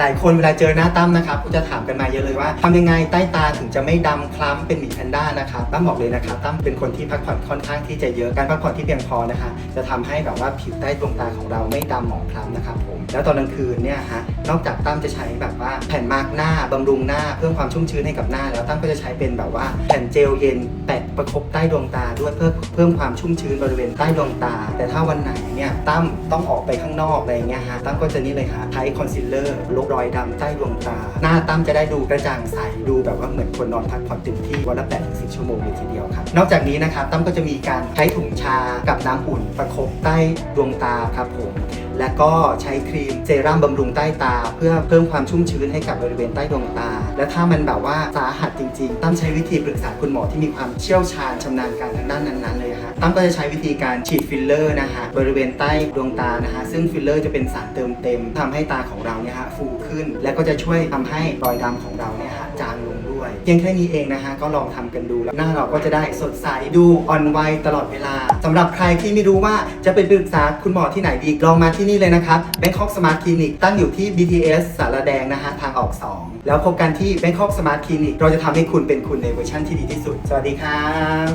หลายคนเวลาเจอหน้าตั้มนะครับก็จะถามกันมาเยอะเลยว่าทำยังไงใต้ตาถึงจะไม่ดำคล้ำเป็นหมีแพนด้านะครับตั้มบอกเลยนะครับตั้มเป็นคนที่พักผ่อนค่อนข้างที่จะเยอะการพักผ่อนที่เพียงพอนะคะจะทำให้แบบว่าผิวใต้ดวงตาของเราไม่ดำหมองคล้ำนะครับผมแล้วตอนกลางคืนเนี่ยฮะนอกจากตั้มจะใช้แบบว่าแผ่นมาร์กหน้าบำรุงหน้าเพิ่มความชุ่มชื้นให้กับหน้า แล้วตั้มก็จะใช้เป็นแบบว่าแผ่นเจลเย็นแปะประคบใต้ดวงตาด้วยเพื่อเพิ่มความชุ่มชื้นบริเวณใต้ดวงตา แต่ถ้าวันไหนเนี่ยตั้มต้องออกไปข้างนอกอะไรอย่างเงี้ยฮะตั้มก็จะนี่เลยค่ะใช้คอนซีลเลอร์ลบรอยดำใต้ดวงตา หน้าตั้มจะได้ดูกระจ่างใสดูแบบว่าเหมือนคนนอนพักผ่อนเต็มที่วันละ8ถึงสิบชั่วโมงเลยทีเดียวครับนอกจากนี้นะครับตั้มก็จะมีการใช้ถุงชากับน้ำอุ่นประคบใต้ดวงตาครับผมและก็ใช้ครีมเซรั่มบำรุงใต้ตา เพื่อเพิ่มความชุ่มชื้นให้กับบริเวณใต้ดวงตา และถ้ามันแบบว่าสาหัสจ ริงๆตั้มใช้วิธีปรึกษาคุณหมอที่มีความเชี่ยวชาญชำนาญการทางด้านนั้นๆเลยฮะตั้มก็จะใช้วิธีการฉีดฟิลเลอร์นะฮะบริเวณใต้ดวงตานะฮะซึ่งฟิลเลอร์จะเป็นสารเติมเต็มทำให้ตาของเราเนี่ยฮะฟูขึ้น และก็จะช่วยทำให้รอยดำของเราเนี่ยฮะ เพียงแค่นี้เองนะฮะก็ลองทำกันดูแล้วหน้าเราก็จะได้สดใสดูอ่อนวัยตลอดเวลาสำหรับใครที่ไม่รู้ว่าจะไปปรึกษาคุณหมอที่ไหนดีลองมาที่นี่เลยนะครับ Bangkok Smart Clinic ตั้งอยู่ที่ BTS สารแดงนะฮะทางออก 2 แล้วพบกันที่ Bangkok Smart Clinic เราจะทำให้คุณเป็นคุณในเวอร์ชันที่ดีที่สุด สวัสดีครับ